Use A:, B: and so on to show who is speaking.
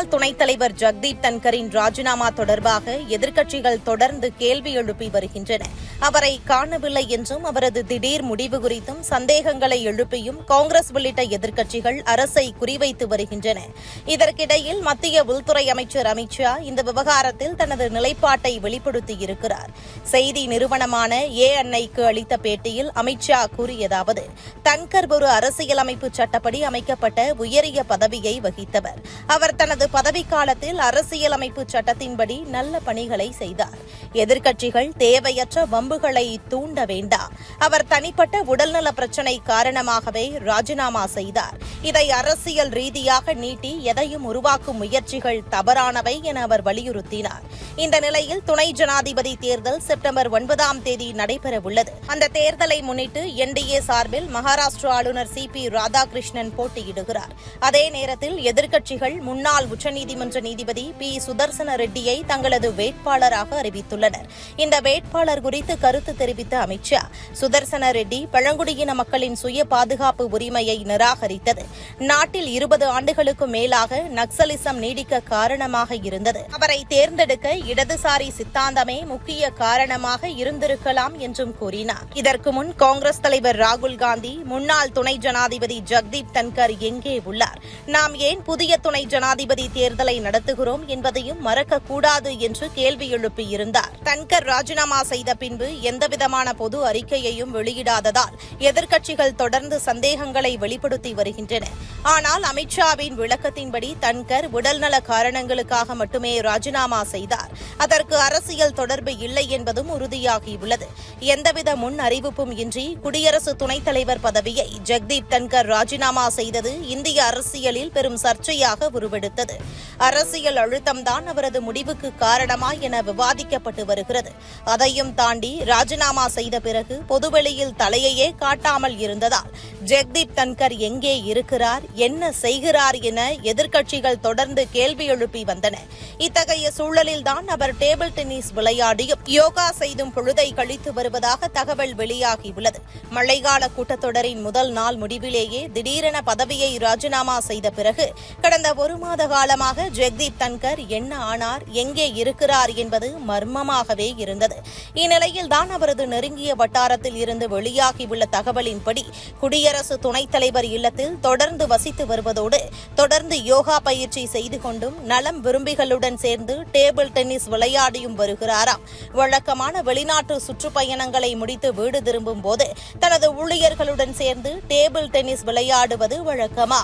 A: முன்னாள் துணைத் தலைவர் ஜக்தீப் தன்கரின் ராஜினாமா தொடர்பாக எதிர்க்கட்சிகள் தொடர்ந்து கேள்வி எழுப்பி வருகின்றன. அவரை காணவில்லை என்றும் அவரது திடீர் முடிவு குறித்தும் சந்தேகங்களை எழுப்பியும் காங்கிரஸ் உள்ளிட்ட எதிர்க்கட்சிகள் அரசை குறிவைத்து வருகின்றன. இதற்கிடையில் மத்திய உள்துறை அமைச்சர் அமித் ஷா இந்த விவகாரத்தில் தனது நிலைப்பாட்டை வெளிப்படுத்தியிருக்கிறார் செய்தி நிறுவனமான ஏஎன்ஐக்கு அளித்த பேட்டியில் அமித் ஷா கூறியதாவது தன்கர் ஒரு அரசியலமைப்பு சட்டப்படி அமைக்கப்பட்ட உயரிய பதவியை வகித்தவர். அவர் தனது பதவிக்காலத்தில் அரசியலமைப்பு சட்டத்தின்படி நல்ல பணிகளை செய்தார். எதிர்க்கட்சிகள் தேவையற்ற வம்புகளை தூண்ட வேண்டாம். அவர் தனிப்பட்ட உடல்நல பிரச்சினை காரணமாகவே ராஜினாமா செய்தார். இதை அரசியல் ரீதியாக நீட்டி எதையும் உருவாக்கும் முயற்சிகள் தவறானவை என அவர் வலியுறுத்தினார். இந்த நிலையில் துணை ஜனாதிபதி தேர்தல் செப்டம்பர் ஒன்பதாம் தேதி நடைபெறவுள்ளது. அந்த தேர்தலை முன்னிட்டு என்டிஏ சார்பில் மகாராஷ்டிரா ஆளுநர் சி பி ராதாகிருஷ்ணன் போட்டியிடுகிறார். அதே நேரத்தில் எதிர்க்கட்சிகள் முன்னாள் உச்சநீதிமன்ற நீதிபதி பி. சுதர்சன ரெட்டியை தங்களது வேட்பாளராக அறிவித்துள்ளனர். இந்த வேட்பாளர் குறித்து கருத்து தெரிவித்த அமித்ஷா சுதர்சன ரெட்டி பழங்குடியின மக்களின் சுய பாதுகாப்பு உரிமையை நிராகரித்தது. நாட்டில் இருபது ஆண்டுகளுக்கு மேலாக நக்சலிசம் நீடிக்க காரணமாக இருந்தது. அவரை தேர்ந்தெடுக்க இடதுசாரி சித்தாந்தமே முக்கிய காரணமாக இருந்திருக்கலாம் என்றும் கூறினார். இதற்கு முன் காங்கிரஸ் தலைவர் ராகுல் காந்தி முன்னாள் துணை ஜனாதிபதி ஜக்தீப் தன்கர் எங்கே உள்ளார்? நாம் ஏன் புதிய துணை ஜனாதிபதி தேர்தலை நடத்துகிறோம் என்பதையும் மறக்கக்கூடாது என்று கேள்வி எழுப்பியிருந்தார். தன்கர் ராஜினாமா செய்த பின்பு எந்தவிதமான பொது அறிக்கையையும் வெளியிடாததால் எதிர்க்கட்சிகள் தொடர்ந்து சந்தேகங்களை வெளிப்படுத்தி வருகின்றன. ஆனால் அமித்ஷாவின் விளக்கத்தின்படி தன்கர் உடல்நல காரணங்களுக்காக மட்டுமே ராஜினாமா செய்தார். அதற்கு அரசியல் தொடர்பு இல்லை என்பதும் உறுதியாகியுள்ளது. எந்தவித முன் அறிவிப்பும் இன்றி குடியரசு துணைத் தலைவர் பதவியை ஜெக்தீப் தன்கர் ராஜினாமா செய்தது இந்திய அரசியலில் பெரும் சர்ச்சையாக உருவெடுத்தது. அரசியல் அழுத்தம்தான் அவரது முடிவுக்கு காரணமா என விவாதிக்கப்பட்டு வருகிறது. அதையும் தாண்டி ராஜினாமா செய்த பிறகு பொதுவெளியில் தலையையே காட்டாமல் இருந்ததால் ஜெக்தீப் தன்கர் எங்கே இருக்கிறார் என்ன செய்கிறார் என எதிர்க்கட்சிகள் தொடர்ந்து கேள்வி எழுப்பி வந்தன. இத்தகைய சூழலில்தான் அவர் டேபிள் டென்னிஸ் விளையாடியும் யோகா செய்தும் பொழுதை கழித்து வருவதாக தகவல் வெளியாகியுள்ளது. மழைக்கால கூட்டத்தொடரின் முதல் நாள் முடிவிலேயே திடீரென பதவியை ராஜினாமா செய்த பிறகு கடந்த ஒரு மாத காலமாக ஜெக்தீப் தன்கர் என்ன ஆனார் எங்கே இருக்கிறார் என்பது மர்மமாகவே இருந்தது. இந்நிலையில்தான் அவரது நெருங்கிய வட்டாரத்தில் இருந்து வெளியாகியுள்ள தகவலின்படி குடியரசு துணைத் தலைவர் இல்லத்தில் தொடர்ந்து வசித்து வருவதோடு தொடர்ந்து யோகா பயிற்சி செய்து கொண்டும் நலம் விரும்பிகளுடன் சேர்ந்து டேபிள் டென்னிஸ் விளையாடியும் வருகிறாராம். வழக்கமான வெளிநாட்டு சுற்றுப்பயணங்களை முடித்து வீடு திரும்பும் போது தனது ஊழியர்களுடன் சேர்ந்து டேபிள் டென்னிஸ் விளையாடுவது வழக்கமா?